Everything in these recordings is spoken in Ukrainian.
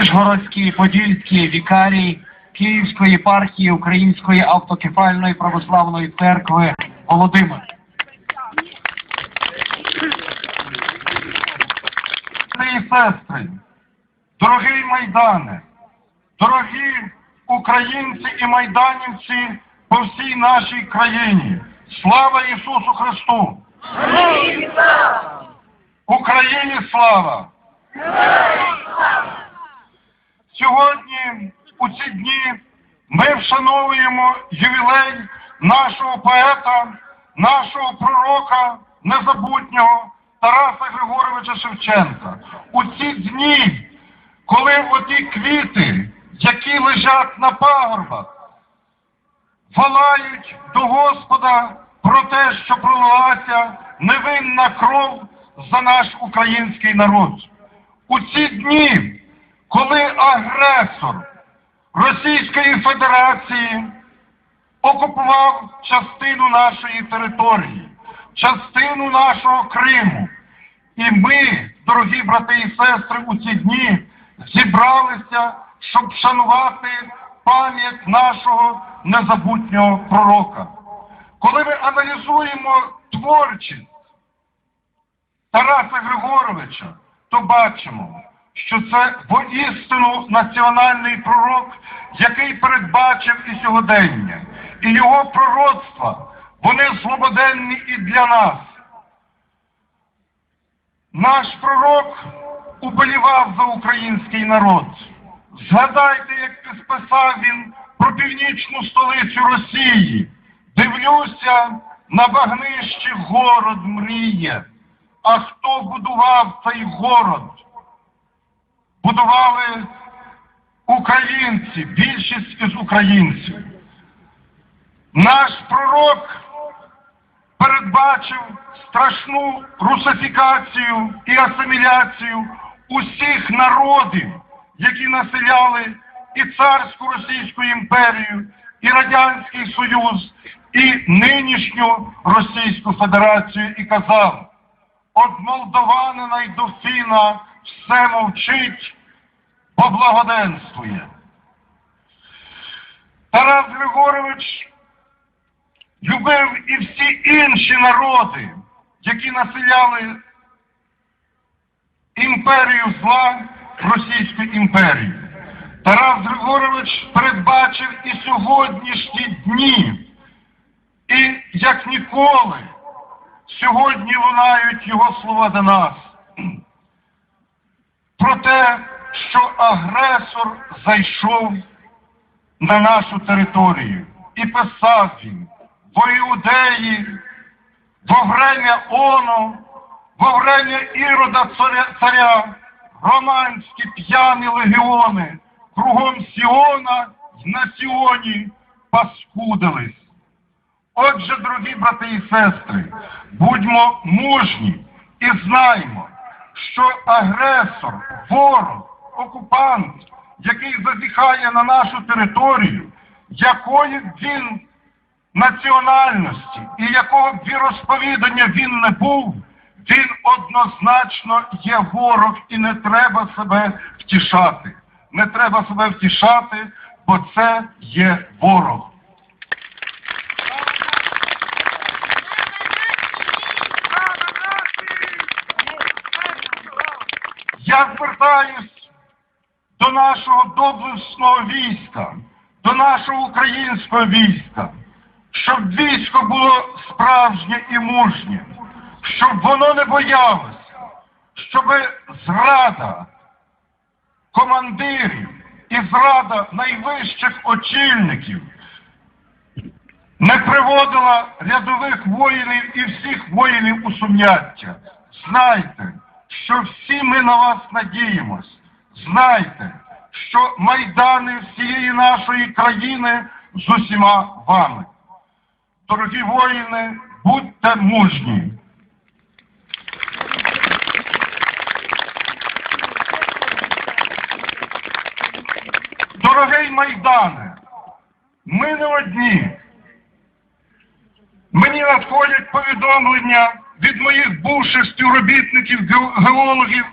Вишгородський, Подільський вікарій Київської єпархії Української автокефальної православної церкви Володимир. І сестри, дорогий Майдане, дорогі українці і майданівці по всій нашій країні. Слава Ісусу Христу! Україні слава! Сьогодні, у ці дні, ми вшановуємо ювілей нашого поета, нашого пророка незабутнього Тараса Григоровича Шевченка. У ці дні, коли оті квіти, які лежать на пагорбах, волають до Господа про те, що пролилася невинна кров за наш український народ. У ці дні, коли агресор Російської Федерації окупував частину нашої території, частину нашого Криму, і ми, дорогі брати і сестри, у ці дні зібралися, щоб вшанувати пам'ять нашого незабутнього пророка. Коли ми аналізуємо творчість Тараса Григоровича, то бачимо, що це воістину національний пророк, який передбачив і сьогодення, і його пророцтва, вони злободенні і для нас. Наш пророк уболівав за український народ. Згадайте, як писав він про північну столицю Росії. Дивлюся, на багнищі город мріє. А хто будував цей город? Будували українці, більшість із українців. Наш пророк передбачив страшну русифікацію і асиміляцію усіх народів, які населяли і царську Російську імперію, і Радянський Союз, і нинішню Російську Федерацію, і казав, от молдованина й до Фіна все мовчить, бо благоденствує. Тарас Григорович любив і всі інші народи, які населяли імперію зла Російську імперію. Тарас Григорович передбачив і сьогоднішні дні, і як ніколи сьогодні лунають його слова до нас про те, що агресор зайшов на нашу територію і писав він во Іудеї, во время Оно, во время Ірода царя, царя романські п'яні легіони кругом Сіона й на Сіоні паскудились. Отже, дорогі брати і сестри, будьмо мужні і знаймо, що агресор, ворог, окупант, який зазіхає на нашу територію, якої він національності і якого б віросповідання він не був, він однозначно є ворог і не треба себе втішати. Не треба себе втішати, бо це є ворог. Я звертаюсь нашого доблесного війська, до нашого українського війська, щоб військо було справжнє і мужнє, щоб воно не боялося, щоб зрада командирів і зрада найвищих очільників не приводила рядових воїнів і всіх воїнів у сум'яття. Знайте, що всі ми на вас надіємось. Знайте, що майдани всієї нашої країни з усіма вами. Дорогі воїни, будьте мужні. Дорогий Майдане, ми не одні. Мені надходять повідомлення від моїх бувших співробітників геологів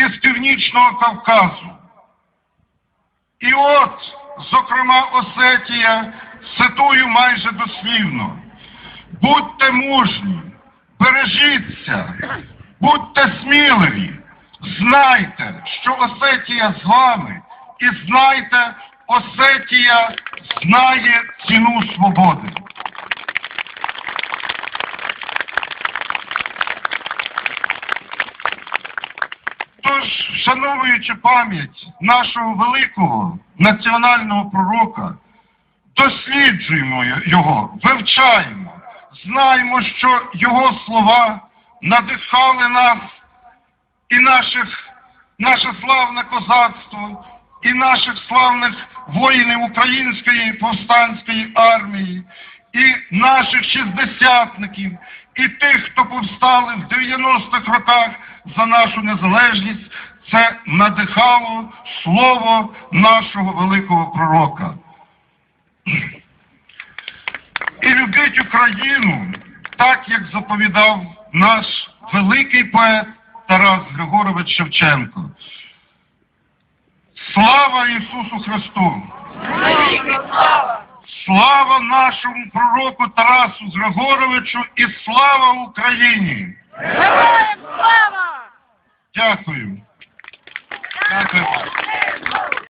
із Північного Кавказу. І от, зокрема, Осетія, цитую майже дослівно. Будьте мужні, бережіться, будьте сміливі, знайте, що Осетія з вами, і знайте, Осетія знає ціну свободи. Тож, вшановуючи пам'ять нашого великого національного пророка, досліджуємо його, вивчаємо, знаємо, що його слова надихали нас і наших, наше славне козацтво, і наших славних воїнів української повстанської армії, і наших шістдесятників, і тих, хто повстали в 90-х роках за нашу незалежність, це надихало слово нашого великого пророка. І любіть Україну, так як заповідав наш великий поет Тарас Григорович Шевченко. Слава Ісусу Христу! Слава нашому пророку Тарасу Григоровичу і слава Україні! Героям слава! Дякую. Дякую.